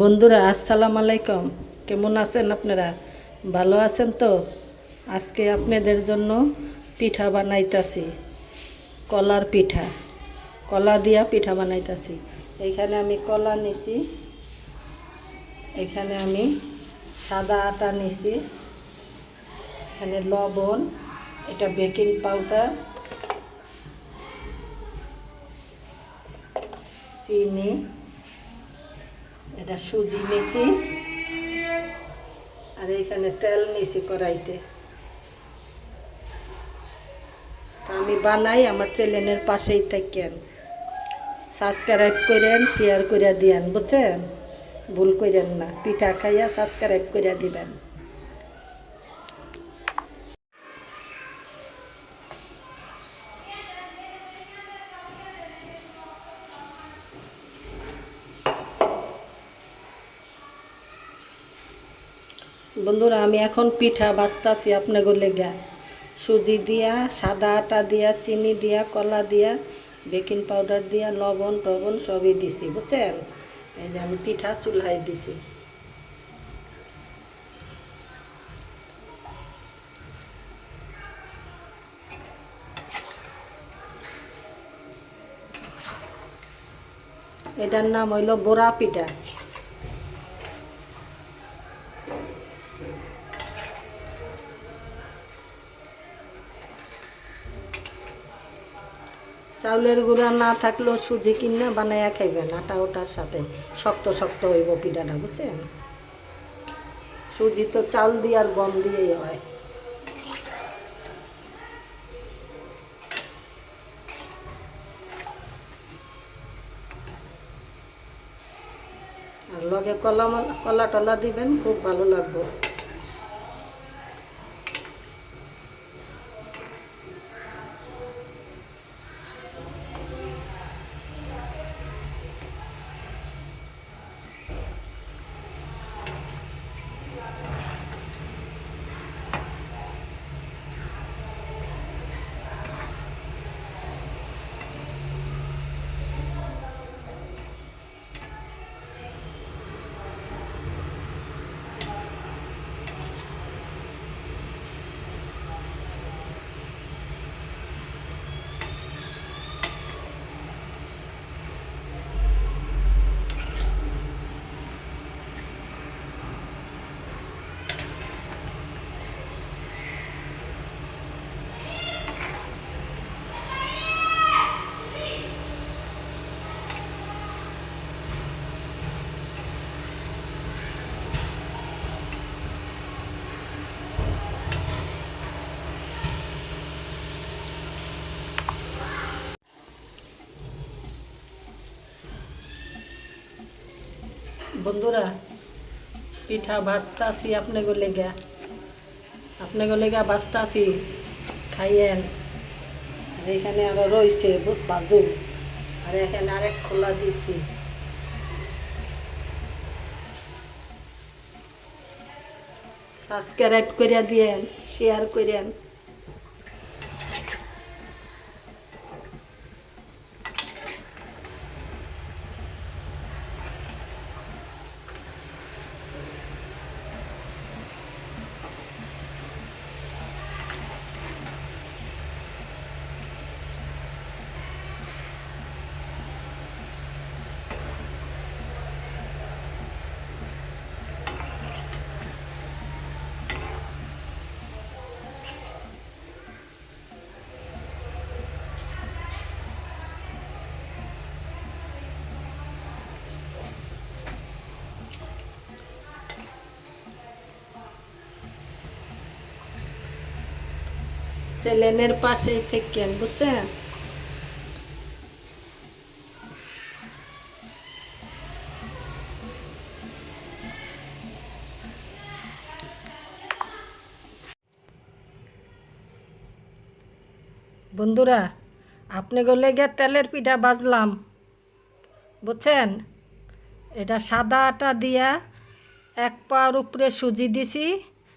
বন্ধুরা, আসসালাম আলাইকুম। কেমন আছেন আপনারা? ভালো আছেন তো? আজকে আপনাদের জন্য পিঠা বানাইতাছি, কলার পিঠা। কলা দিয়া পিঠা বানাইতাছি। এখানে আমি কলা নিছি, এখানে আমি সাদা আটা নিছি, এখানে লবণ, এটা বেকিং পাউডার, চিনি এটা সুজি নিছি। আর এখানে তেল নিছি কড়াইতে। আমি বানাই, আমার চ্যানেলের পাশেই থাকেন। সাবস্ক্রাইব করেন, শেয়ার করে দিয়েন, বুঝছেন? ভুল করেন না। পিঠা খাইয়া সাবস্ক্রাইব করে দিবেন। বন্ধুরা, আমি এখন পিঠা বাজতাছি আপনাকে লেগা। সুজি দিয়া, সাদা আটা দিয়া, চিনি দিয়া, কলা দিয়া, বেকিং পাউডার দিয়া, লবণ টবণ সবই দিছি, বুঝছেন? এই যে আমি পিঠা চুলহাই দিছি। এটার নাম হইল বোরা পিঠা। চাউলের গুঁড়া না থাকলেও সুজি কিনে বানাইয়া খাইবেন, আটা ওটার সাথে। শক্ত শক্ত হইব পিঠাটা, বুঝছেন? সুজি তো চাউল দিয়ে আর গম দিয়েই হয়। আর লগে কলা কলা টলা দিবেন, খুব ভালো লাগবে। বন্ধুরা, পিঠা বাজতাছি আপনাকে লেগা। আপনাকে লেগা বাজতাছি খাইয়েন। আর এখানে আরও রয়েছে বাজু আর এখানে আরেক খোলা দিছি। সাবস্ক্রাইব করিয়া দিয়েন শেয়ার করেন চ্যানেলের পাশেই থাকেন, বুঝছেন? বন্ধুরা, আপনি গলে গিয়ে তেলের পিঠা বাজলাম, বুঝছেন? এটা সাদা আটা দিয়া এক পার উপরে সুজি দিছি,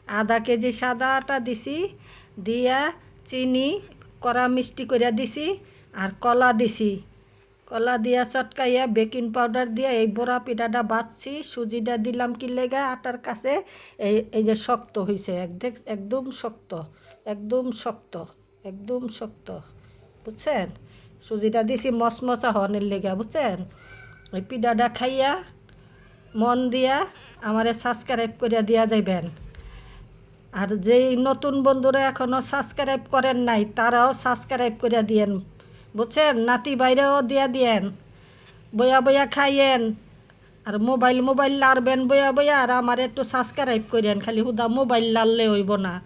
আধা কেজি সাদা আটা দিছি, দিয়া চিনি, কড়া মিষ্টি করিয়া দিছি আর কলা দিছি। কলা দিয়া চটকাইয়া বেকিং পাউডার দিয়া এই বড়া পিঠাটা বাচ্ছি সুজিটা দিলাম কি লেগা আটার কাছে, এই এই যে শক্ত হয়েছে একদম একদম শক্ত একদম শক্ত একদম শক্ত, বুঝছেন? সুজিটা দিছি মচমচা হওয়ানের লেগা, বুঝছেন? ওই পিঠাটা খাইয়া, মন দিয়া আমারে সাবস্ক্রাইব করিয়া দিয়া যাইবেন। আর যেই নতুন বন্ধুরা এখনও সাবস্ক্রাইব করেন নাই, তারাও সাবস্ক্রাইব করিয়া দিয়েন। বুঝছেন? নাতি বাইরেও দিয়া দিয়েন। বয়া বয়া খাইয়েন। আর মোবাইল মোবাইল লাড়বেন বয়া বয়া, আর আমার একটু সাবস্ক্রাইব করেন। খালি হুদা মোবাইল লাড়লে হইব না।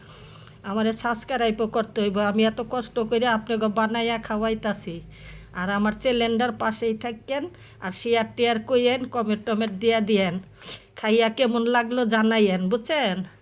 আমারে সাবস্ক্রাইবও করতে হইব। আমি এত কষ্ট করে আপনাকে বানাইয়া খাওয়াইতাছি। আর আমার চ্যালেন্ডার পাশেই থাকেন, আর শেয়ার টেয়ার কইয়েন কমেন্ট টমেন্ট দিয়া দিয়েন। খাইয়া কেমন লাগল জানাইয়েন, বুঝছেন?